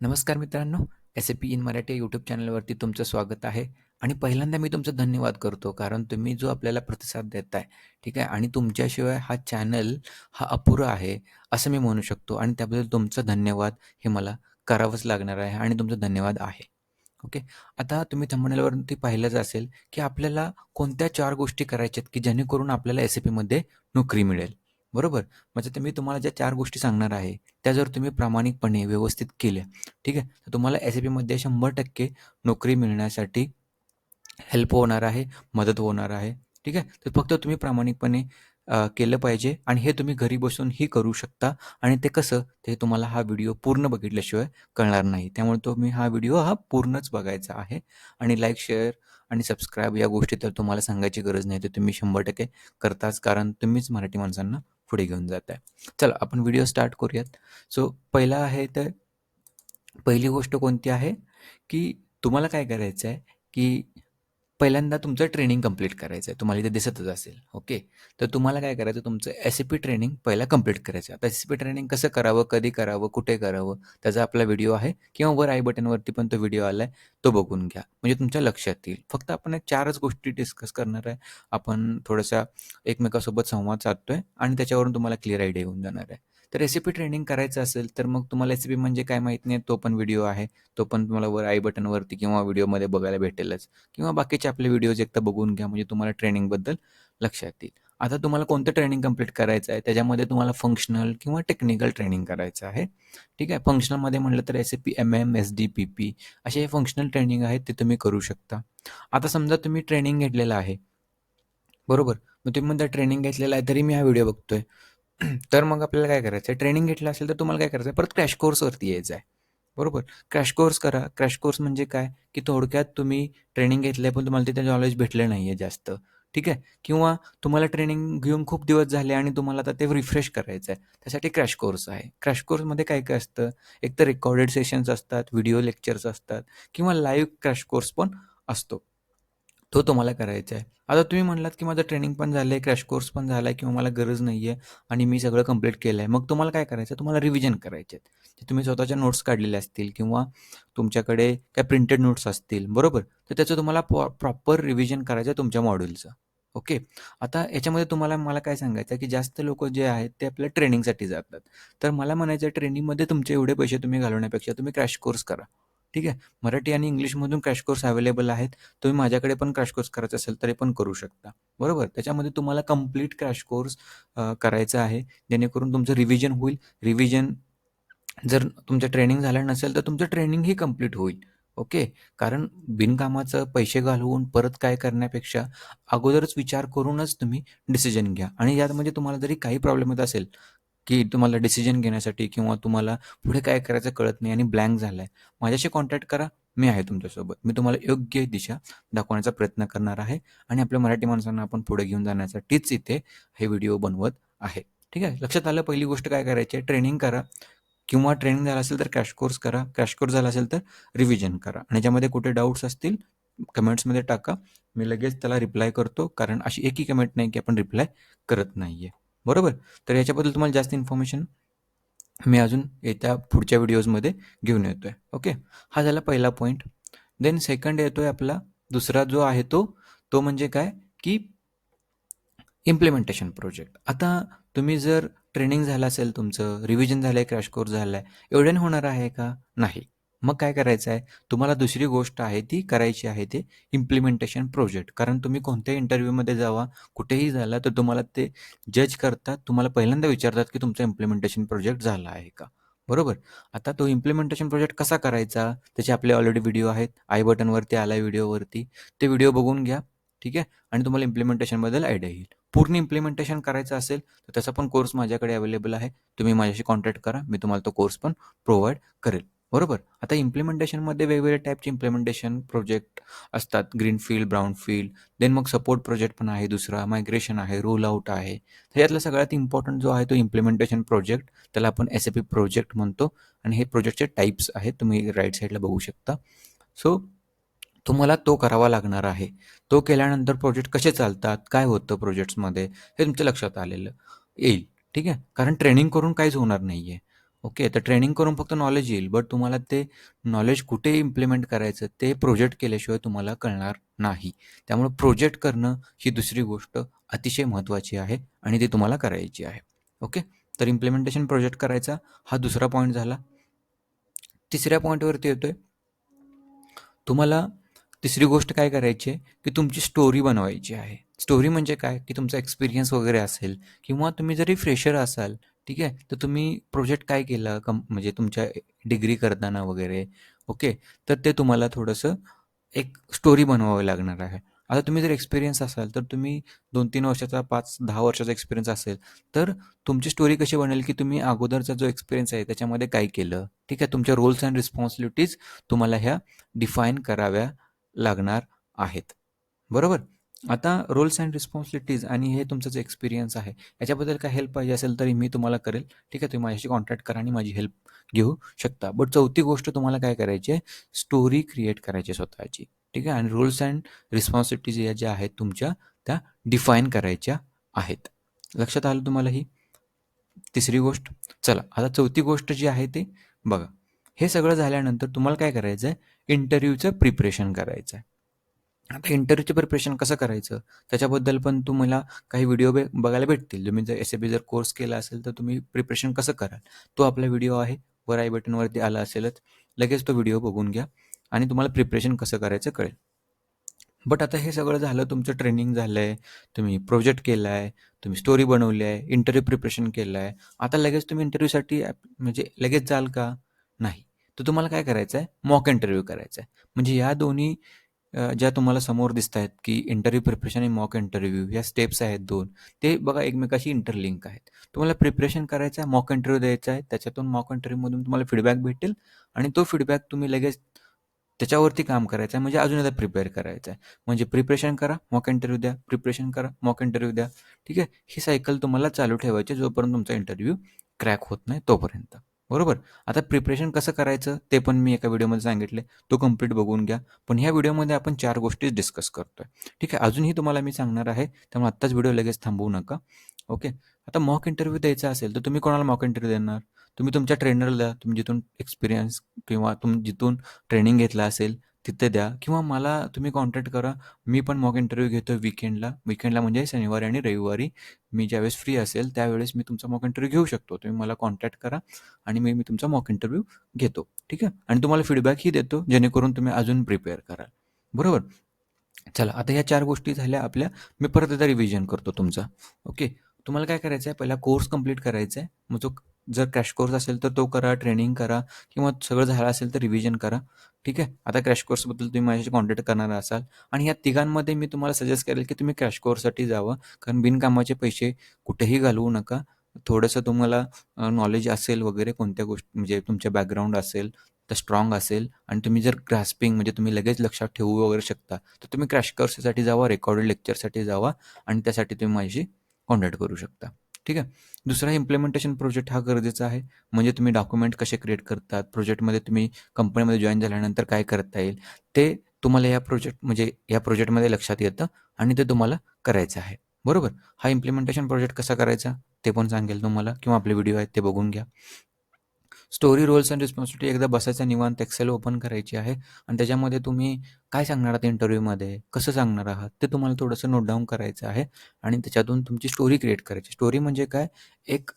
नमस्कार मित्रांनो, SAP in Marathi YouTube चॅनलवरती तुमचं स्वागत आहे आणि पहिल्यांदा मी तुमचा धन्यवाद करतो. कारण तुम्ही जो आपल्याला प्रतिसाद देताय, ठीक आहे आणि तुमच्याशिवाय हा चॅनल हा अपुरा आहे, असं मी म्हणू शकतो आणि त्याबद्दल तुमचा धन्यवाद हे मला करावंच लागणार आहे आणि तुमचा धन्यवाद आहे. ओके. आता तुम्ही थंबनेलवरती पाहिलंच असेल, की आपल्याला कोणत्या चार गोष्टी करायच्या आहेत, की जेणेकरून आपल्याला एस-ए-पीमध्ये नोकरी मिळेल, बरोबर? म्हणजे ते मी तुम्हाला ज्या चार गोष्टी सांगणार आहे, त्या जर तुम्ही प्रामाणिकपणे व्यवस्थित केल्या, ठीक आहे, तर तुम्हाला एस-ए-पीमध्ये 100% नोकरी मिळण्यासाठी हेल्प होणार आहे, मदत होणार आहे, ठीक आहे. तर फक्त तुम्ही प्रामाणिकपणे केलं पाहिजे आणि हे तुम्ही घरी बसूनही करू शकता आणि ते कसं, ते तुम्हाला हा व्हिडिओ पूर्ण बघितल्याशिवाय कळणार नाही. त्यामुळे तुम्ही हा व्हिडिओ हा पूर्णच बघायचा आहे आणि लाईक, शेअर आणि सबस्क्राईब या गोष्टी तर तुम्हाला सांगायची गरज नाही. तर तुम्ही 100% करताच, कारण तुम्हीच मराठी माणसांना पुढे घेऊन जात आहे चला आपण व्हिडिओ स्टार्ट करूयात. सो पहिला आहे तर पहिली गोष्ट कोणती आहे, की तुम्हाला काय करायचं आहे, की पहिल्यांदा तुमचं ट्रेनिंग कंप्लीट करायचं आहे. तुम्हाला इथे दिसतच असेल. ओके. तर तुम्हाला काय करायचं, तुमचं एस पी ट्रेनिंग पहिला कंप्लीट करायचं आहे. आता एस पी ट्रेनिंग कसं करावं, कधी करावं, कुठे करावं, त्याचा आपला व्हिडिओ आहे किंवा वर आय बटनवरती पण तो व्हिडिओ आला आहे तो बघून घ्या. म्हणजे तुमच्या लक्षात येईल. फक्त आपण एक चारच गोष्टी डिस्कस करणार आहे. आपण थोडासा एकमेकासोबत संवाद साधतो आहे आणि त्याच्यावरून तुम्हाला क्लिअर आयडिया येऊन जाणार आहे. तर रेसिपी ट्रेनिंग करायचं असेल, तर मग तुम्हाला रेसिपी म्हणजे काय माहीत नाही, तो पण व्हिडिओ आहे. तो पण तुम्हाला वर आई बटनवरती किंवा व्हिडिओमध्ये बघायला भेटेलच किंवा बाकीचे आपले व्हिडिओज एकदा बघून घ्या, म्हणजे तुम्हाला ट्रेनिंगबद्दल लक्षात येईल. आता तुम्हाला कोणतं ट्रेनिंग कंप्लीट करायचं आहे, त्याच्यामध्ये तुम्हाला फंक्शनल किंवा टेक्निकल ट्रेनिंग करायचं आहे, ठीक आहे. फंक्शनलमध्ये म्हटलं तर एस-ए-पी एम-एम, एस-डी, पी-पी असे हे फंक्शनल ट्रेनिंग आहेत, ते तुम्ही करू शकता. आता समजा तुम्ही ट्रेनिंग घेतलेलं आहे, बरोबर? मग तुम्ही म्हणता ट्रेनिंग घेतलेलं आहे, तरी मी हा व्हिडिओ बघतोय. तर मग आपल्याला काय करायचं आहे, ट्रेनिंग घेतलं असेल तर तुम्हाला काय करायचं आहे, परत क्रॅश कोर्सवरती यायचं आहे, बरोबर? क्रॅश कोर्स करा. क्रॅश कोर्स म्हणजे काय, की थोडक्यात तुम्ही ट्रेनिंग घेतलंय, पण तुम्हाला तिथे नॉलेज भेटलं नाही आहे जास्त, ठीक आहे. किंवा तुम्हाला ट्रेनिंग घेऊन खूप दिवस झाले आणि तुम्हाला आता ते रिफ्रेश करायचं आहे. त्यासाठी क्रॅश कोर्स आहे. क्रॅश कोर्समध्ये काय-काय असतं, एकतर रेकॉर्डेड सेशन्स असतात, व्हिडिओ लेक्चर्स असतात किंवा लाईव्ह क्रॅश कोर्स पण असतो. तो तुम्हाला करायचा आहे. आता तुम्ही म्हणलात, की माझं ट्रेनिंग पण झालं आहे क्रॅश कोर्स पण झाला आहे किंवा मला गरज नाही आहे आणि मी सगळं कंप्लीट केलं आहे मग तुम्हाला काय करायचं आहे, तुम्हाला रिव्हिजन करायचे आहेत. तुम्ही स्वतःच्या नोट्स काढलेल्या असतील किंवा तुमच्याकडे काय प्रिंटेड नोट्स असतील, बरोबर? तर त्याचं तुम्हाला प्रॉपर रिव्हिजन करायचं आहे तुमच्या मॉड्यूलचं. ओके. आता याच्यामध्ये तुम्हाला मला काय सांगायचं आहे, की जास्त लोक जे आहेत, ते आपल्या ट्रेनिंगसाठी जातात. तर मला म्हणायचं आहे, ट्रेनिंगमध्ये तुमचे एवढे पैसे तुम्ही घालवण्यापेक्षा तुम्ही क्रॅश कोर्स करा, ठीक आहे. मराठी आणि इंग्लिशमधून क्रॅश कोर्स अवेलेबल आहेत. तुम्ही माझ्याकडे पण क्रॅश कोर्स करायचा असेल, तरी पण करू शकता, बरोबर? त्याच्यामध्ये तुम्हाला कंप्लीट क्रॅश कोर्स करायचा आहे, जेणेकरून तुमचं रिव्हिजन होईल. रिव्हिजन जर तुमचं ट्रेनिंग झालं नसेल, तर तुमचं ट्रेनिंगही कंप्लीट होईल, ओके. कारण बिनकामाचं पैसे घालवून परत काय करण्यापेक्षा अगोदरच विचार करूनच तुम्ही डिसिजन घ्या आणि यामध्ये तुम्हाला जरी काही प्रॉब्लेम येत असेल, की तुम्हाला डिसिजन घेण्यासाठी किंवा तुम्हाला पुढे काय करायचं कळत नाही आणि ब्लँक झालाय, माझ्याशी कॉन्टॅक्ट करा. मी आहे तुमच्यासोबत. मी तुम्हाला योग्य दिशा दाखवण्याचा प्रयत्न करणार आहे आणि आपल्या मराठी माणसांना आपण पुढे घेऊन जाण्यासाठीच इथे हे व्हिडिओ बनवत आहे, ठीक आहे. लक्षात आलं, पहिली गोष्ट काय करायची आहे, ट्रेनिंग करा किंवा ट्रेनिंग झालं असेल तर क्रॅश कोर्स करा. क्रॅश कोर्स झाला असेल तर रिव्हिजन करा आणि ज्यामध्ये कुठे डाउट्स असतील, कमेंट्समध्ये टाका. मी लगेच त्याला रिप्लाय करतो, कारण अशी एकही कमेंट नाही, की आपण रिप्लाय करत नाही आहे बरोबर? तर याच्याबद्दल तुम्हाला जास्त इन्फॉर्मेशन मी अजून येत्या पुढच्या व्हिडिओजमध्ये घेऊन येतो आहे ओके. हा झाला पहिला पॉईंट देन सेकंड येतोय आपला दुसरा जो आहे तो, तो म्हणजे काय, की इम्प्लिमेंटेशन प्रोजेक्ट. आता तुम्ही जर ट्रेनिंग झालं असेल तुमचं, रिव्हिजन झालं आहे क्रॅश कोर्स झालाय, एवढ्याने होणार आहे का? नाही. मग काय करायचं आहे, तुम्हाला दुसरी गोष्ट आहे ती करायची आहे, ते इम्प्लिमेंटेशन प्रोजेक्ट. कारण तुम्ही कोणत्याही इंटरव्ह्यूमध्ये जावा, कुठेही झाला, तर तुम्हाला ते जज करतात. तुम्हाला पहिल्यांदा विचारतात, की तुमचा इम्प्लिमेंटेशन प्रोजेक्ट झाला आहे का? बरोबर? आता तो इम्प्लिमेंटेशन प्रोजेक्ट कसा करायचा, त्याचे आपले ऑलरेडी व्हिडिओ आहेत. आय बटनवरती आला व्हिडिओवरती. ते व्हिडिओ बघून घ्या, ठीक आहे. आणि तुम्हाला इम्प्लिमेंटेशनबद्दल आयडिया येईल. पूर्ण इम्प्लिमेंटेशन करायचं असेल, तर त्याचा पण कोर्स माझ्याकडे अवेलेबल आहे. तुम्ही माझ्याशी कॉन्टॅक्ट करा. मी तुम्हाला तो कोर्स पण प्रोव्हाइड करेल, बरोबर? आता इम्प्लिमेंटेशनमध्ये वेगवेगळ्या टाईपचे इम्प्लिमेंटेशन प्रोजेक्ट असतात. ग्रीनफील्ड, ब्राउनफील्ड, देन मग सपोर्ट प्रोजेक्ट पण आहे दुसरा, मायग्रेशन आहे, रोल आउट आहे. ह्यातला सगळ्यात इम्पॉर्टंट जो आहे तो इम्प्लिमेंटेशन प्रोजेक्ट. त्याला आपण एस-ए-पी प्रोजेक्ट म्हणतो आणि हे प्रोजेक्टचे टाईप्स आहेत. तुम्ही राईट साईडला बघू शकता. सो तुम्हाला तो करावा लागणार आहे. तो केल्यानंतर प्रोजेक्ट कसे चालतात, काय होतं प्रोजेक्ट्समध्ये, हे तुमच्या लक्षात आलेलं येईल, ठीक आहे. कारण ट्रेनिंग करून काहीच होणार नाही आहे ओके. तर ट्रेनिंग करून फक्त नॉलेज येईल, बट तुम्हाला ते नॉलेज कुठे इम्प्लिमेंट करायचं ते प्रोजेक्ट केल्याशिवाय तुम्हाला कळणार नाही. त्यामुळे प्रोजेक्ट करणं ही दुसरी गोष्ट अतिशय महत्त्वाची आहे आणि ती तुम्हाला करायची आहे. ओके. तर इम्प्लिमेंटेशन प्रोजेक्ट करायचा हा दुसरा पॉईंट झाला. तिसऱ्या पॉईंटवरती येतोय. तुम्हाला तिसरी गोष्ट काय करायची आहे, की तुमची स्टोरी बनवायची आहे. स्टोरी म्हणजे काय, की तुमचा एक्सपिरियन्स वगैरे असेल किंवा तुम्ही जरी फ्रेशर असाल, ठीक आहे. तर तुम्ही प्रोजेक्ट काय केला कम म्हणजे तुमच्या डिग्री करताना वगैरे, ओके. तर ते तुम्हाला थोडंसं एक स्टोरी बनवावी लागणार आहे. आता तुम्ही जर एक्सपिरियन्स असाल, तर तुम्ही 2-3 वर्षाचा, 5-10 वर्षाचा एक्सपिरियन्स असेल, तर तुमची स्टोरी कशी बनेल, की तुम्ही अगोदरचा जो एक्सपिरियन्स आहे त्याच्यामध्ये काय केलं, ठीक आहे. तुमच्या रोल्स अँड रिस्पॉन्सिबिलिटीज तुम्हाला ह्या डिफाईन कराव्या लागणार आहेत. बरोबर? आता रोल्स अँड रिस्पॉन्सिबिलिटीज आणि हे तुमचं जे एक्सपिरियन्स आहे, याच्याबद्दल काय हेल्प पाहिजे असेल तरी मी तुम्हाला करेल. ठीक आहे. तुम्ही माझ्याशी कॉन्टॅक्ट करा आणि माझी हेल्प घेऊ शकता. बट चौथी गोष्ट तुम्हाला काय करायची आहे, स्टोरी क्रिएट करायची आहे स्वतःची. ठीक आहे. आणि रोल्स अँड रिस्पॉन्सिबिलिटीज या ज्या आहेत तुमच्या, त्या डिफाईन करायच्या आहेत. लक्षात आलं तुम्हाला ही तिसरी गोष्ट? चला, आता चौथी गोष्ट जी आहे ती बघा. हे सगळं झाल्यानंतर तुम्हाला काय करायचं आहे, इंटरव्ह्यूचं प्रिपरेशन करायचं आहे. आता इंटरव्ह्यूचं प्रिपरेशन कसं करायचं, त्याच्याबद्दल पण तुम्हाला काही व्हिडिओ बे बघायला भेटतील. तुम्ही जर एस ए बी जर कोर्स केला असेल, तर तुम्ही प्रिपरेशन कसं कराल, तो आपला व्हिडिओ आहे. वर आय बटनवरती आला असेलच. लगेच तो व्हिडिओ बघून घ्या आणि तुम्हाला प्रिपरेशन कसं करायचं कळेल. बट आता हे सगळं झालं, तुमचं ट्रेनिंग झालं आहे तुम्ही प्रोजेक्ट केला आहे, तुम्ही स्टोरी बनवली आहे, इंटरव्ह्यू प्रिपरेशन केलं आहे. आता लगेच तुम्ही इंटरव्ह्यूसाठी ॲप म्हणजे लगेच जाल का? नाही. तर तुम्हाला काय करायचं आहे, मॉक इंटरव्ह्यू करायचा आहे. म्हणजे या दोन्ही अ, ज्या तुम्हाला समोर दिसतायत, की इंटरव्ह्यू प्रिपरेशन आणि मॉक इंटरव्ह्यू या स्टेप्स आहेत 2 ते बघा एकमेकाशी इंटरलिंक आहेत. तुम्हाला प्रिपरेशन करायचं आहे, मॉक इंटरव्ह्यू द्यायचा आहे. त्याच्यातून मॉक इंटरव्ह्यूमधून तुम्हाला फीडबॅक भेटेल आणि तो फीडबॅक तुम्ही लगेच त्याच्यावरती काम करायचं आहे, म्हणजे अजून एकदा प्रिपेअर करायचं आहे. म्हणजे प्रिपरेशन करा, मॉक इंटरव्ह्यू द्या, प्रिपरेशन करा, मॉक इंटरव्ह्यू द्या. ठीक आहे. ही सायकल तुम्हाला चालू ठेवायची जोपर्यंत तुमचा इंटरव्ह्यू क्रॅक होत नाही तोपर्यंत. बरोबर? आता प्रिपरेशन कसं करायचं ते पण मी एका व्हिडिओमध्ये सांगितले तो कंप्लीट बघून घ्या. पण ह्या व्हिडिओमध्ये आपण 4 गोष्टीच डिस्कस करतोय. ठीक आहे. अजूनही तुम्हाला मी सांगणार आहे. त्यामुळे आत्ताच व्हिडिओ लगेच थांबवू नका. ओके. आता मॉक इंटरव्ह्यू द्यायचा असेल, तर तुम्ही कोणाला मॉक इंटरव्ह्यू देणार? तुम्ही तुमच्या ट्रेनरला तुम्ही जिथून एक्सपिरियन्स किंवा तुम्ही जिथून ट्रेनिंग घेतलं असेल, तिथे द्या किंवा मला तुम्ही कॉन्टॅक्ट करा. मी पण मॉक इंटरव्ह्यू घेतो वीकेंडला. वीकेंडला म्हणजे शनिवारी आणि रविवारी मी ज्यावेळेस फ्री असेल, त्यावेळेस मी तुमचा मॉक इंटरव्ह्यू घेऊ शकतो. तुम्ही मला कॉन्टॅक्ट करा आणि मी मी तुमचा मॉक इंटरव्ह्यू घेतो. ठीक आहे. आणि तुम्हाला फीडबॅकही देतो, जेणेकरून तुम्ही अजून प्रिपेअर कराल. बरोबर? चला, आता ह्या 4 गोष्टी झाल्या आपल्या. मी परत एकदा रिव्हिजन करतो तुमचा. ओके. तुम्हाला काय करायचं आहे, पहिला कोर्स कंप्लीट करायचा आहे. मग जो जर क्रॅश कोर्स असेल, तर तो करा, ट्रेनिंग करा किंवा सगळं झालं असेल, तर रिव्हिजन करा. ठीक आहे. आता क्रॅश कोर्सबद्दल तुम्ही माझ्याशी कॉन्टॅक्ट करणार असाल आणि या तिघांमध्ये मी तुम्हाला सजेस्ट करेल, की तुम्ही क्रॅश कोर्ससाठी जावं. कारण बिनकामाचे पैसे कुठेही घालवू नका. थोडंसं तुम्हाला नॉलेज असेल वगैरे कोणत्या गोष्टी म्हणजे तुमच्या बॅकग्राऊंड असेल, तर स्ट्राँग असेल आणि तुम्ही जर ग्रास्पिंग म्हणजे तुम्ही लगेच लक्षात ठेवू वगैरे शकता, तर तुम्ही क्रॅश कोर्ससाठी जावा, रेकॉर्डेड लेक्चरसाठी जावा आणि त्यासाठी तुम्ही माझ्याशी कॉन्टॅक्ट करू शकता. ठीक आहे. दुसरा इम्प्लिमेंटेशन प्रोजेक्ट हा गरजेचा आहे. म्हणजे तुम्ही डॉक्युमेंट कसे क्रिएट करतात, प्रोजेक्टमध्ये तुम्ही कंपनीमध्ये जॉईन झाल्यानंतर काय करता येईल, ते तुम्हाला या प्रोजेक्ट म्हणजे या प्रोजेक्टमध्ये लक्षात येतं आणि ते तुम्हाला करायचं आहे. बरोबर? हा इम्प्लिमेंटेशन प्रोजेक्ट कसा करायचा, ते पण सांगेल तुम्हाला किंवा आपले व्हिडिओ आहेत ते बघून घ्या. स्टोरी, रोल्स अँड रिस्पॉन्सिबिलिटी एकदा बसायचं निवांत एक्सेल ओपन करायची आहे. आणि त्याच्यामध्ये तुम्ही काय सांगणार आहात इंटरव्ह्यूमध्ये, कसं सांगणार आहात, ते तुम्हाला थोडंसं नोट डाऊन करायचं आहे. आणि त्याच्यातून तुमची स्टोरी क्रिएट करायची. स्टोरी म्हणजे काय, एक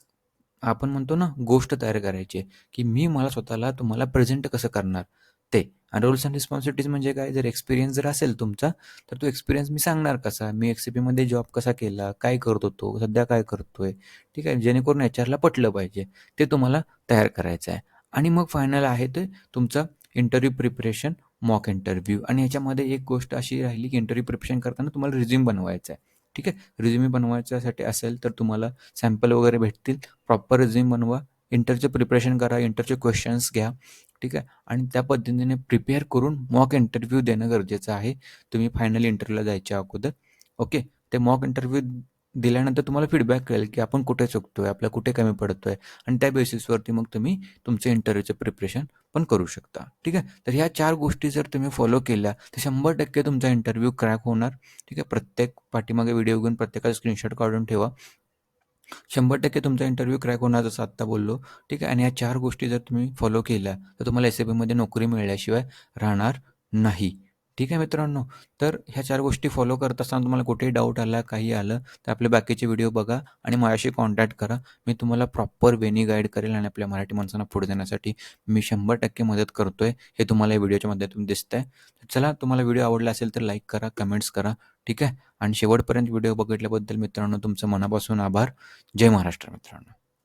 आपण म्हणतो ना, गोष्ट तयार करायची आहे, की मी मला स्वतःला तुम्हाला प्रेझेंट कसं करणार? ते. आणि रोल्स अँड रिस्पॉन्सिबिलिटीज म्हणजे काय, जर एक्सपिरियन्स जर असेल तुमचा, तर तो एक्सपिरियन्स मी सांगणार कसा, मी एक्सीपीमध्ये जॉब कसा केला, काय करत होतो, सध्या काय करतोय, ठीक आहे. जेणेकरून एचआरला पटलं पाहिजे. ते तुम्हाला तयार करायचं आहे. आणि मग फायनल आहे ते तुमचं इंटरव्ह्यू प्रिपरेशन, मॉक इंटरव्ह्यू आणि याच्यामध्ये एक गोष्ट अशी राहिली, की इंटरव्ह्यू प्रिपरेशन करताना तुम्हाला रिझ्यूम बनवायचा आहे. ठीक आहे. रिझ्यूम बनवायच्यासाठी असेल, तर तुम्हाला सॅम्पल वगैरे भेटतील. प्रॉपर रिझ्यूम बनवा. इंटरव्ह्यूचं प्रिपरेशन करा, इंटरव्ह्यूचे क्वेश्चन्स घ्या. ठीक आहे. आणि त्या पद्धतीने प्रिपेअर करून मॉक इंटरव्ह्यू देणं गरजेचं आहे. तुम्ही फायनल इंटरव्ह्यूला जायच्या अगोदर. ओके. ते मॉक इंटरव्ह्यू दिल्यानंतर तुम्हाला फीडबॅक कळेल, की आपण कुठे चुकतोय, आपल्याला कुठे कमी पडतोय आणि त्या बेसिसवरती मग तुम्ही तुमचं इंटरव्ह्यूचं प्रिपरेशन पण करू शकता. ठीक आहे. तर ह्या चार गोष्टी जर तुम्ही फॉलो केल्या, तर 100% तुमचा इंटरव्ह्यू क्रॅक होणार. ठीक आहे. प्रत्येक पाठीमागे व्हिडिओ घेऊन प्रत्येकाचा स्क्रीनशॉट काढून ठेवा. 100% तुमचा इंटरव्ह्यू क्रॅक होणार जसं आत्ता बोललो, ठीक आहे. आणि या चार गोष्टी जर तुम्ही फॉलो केल्या, तर तुम्हाला एस-ए-पीमध्ये नोकरी मिळाल्याशिवाय राहणार नाही. ठीक आहे मित्रांनो. तर ह्या चार गोष्टी फॉलो करत असताना तुम्हाला कुठेही डाऊट आला, काही आलं, तर आपले बाकीचे व्हिडिओ बघा आणि माझ्याशी कॉन्टॅक्ट करा. मी तुम्हाला प्रॉपर वेनी गाईड करेल आणि आपल्या मराठी माणसांना पुढे देण्यासाठी मी 100% मदत करतोय. हे तुम्हाला या व्हिडिओच्या माध्यमातून दिसतंय. चला तुम्हाला व्हिडिओ आवडला असेल तर लाईक करा, कमेंट्स करा. ठीक आहे. आणि शेवटपर्यंत व्हिडिओ बघितल्याबद्दल मित्रांनो तुमचं मनापासून आभार. जय महाराष्ट्र मित्रांनो.